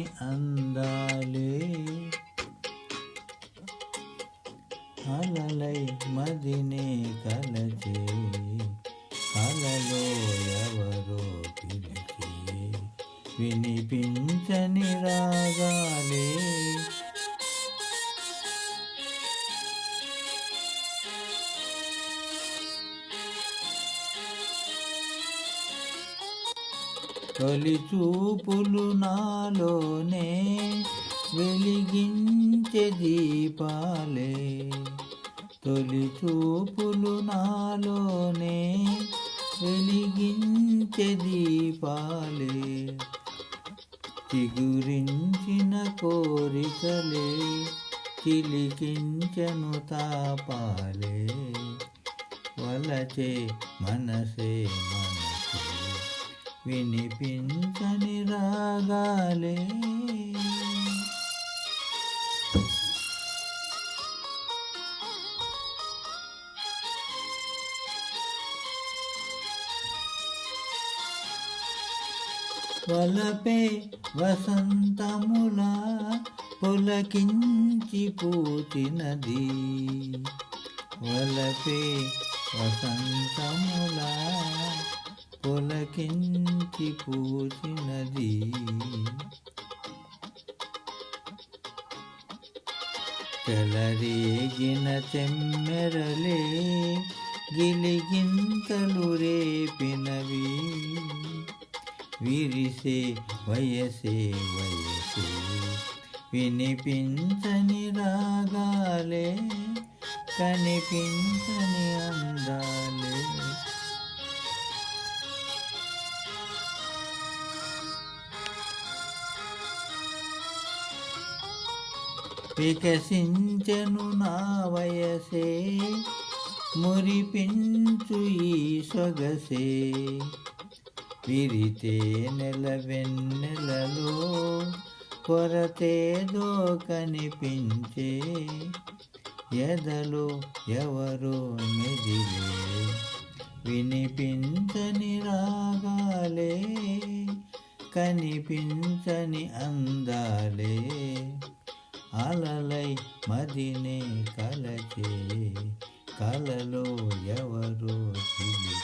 అందాలే. అలలై మదినే కలచే. కలలో ఎవరో పిలిచి. వినిపించని రాగాలే. తొలి చూపులు నాలోనే వెలిగించే దీపాలే. తొలి చూపులు నాలోనే వెలిగించే దీపాలే. చిగురించిన కోరికలే చిలికించను తాపాలే. వలచే మనసే మనసే వినిపించని రాగాలే. వలపే వసంతముల పులకించి పూచినది. వలపే వసంతముల పొలకించి పూచినది. తెలరేగిన తెమ్మెరలే గిలిగింతలు రేపినవి. విరిసే వయసే వయసే వినిపించని రాగాలే కనిపించని అందాలే. వికసించను నా వయసే మురిపించు ఈ సొగసే. విరితే నెల వెన్నెలలో కొరతేదో కనిపించే. ఎదలో ఎవరో మెదిలే వినిపించని రాగాలే కనిపించని అందాలే. అలలై మదినే కలచే కలలో ఎవరో తెలియ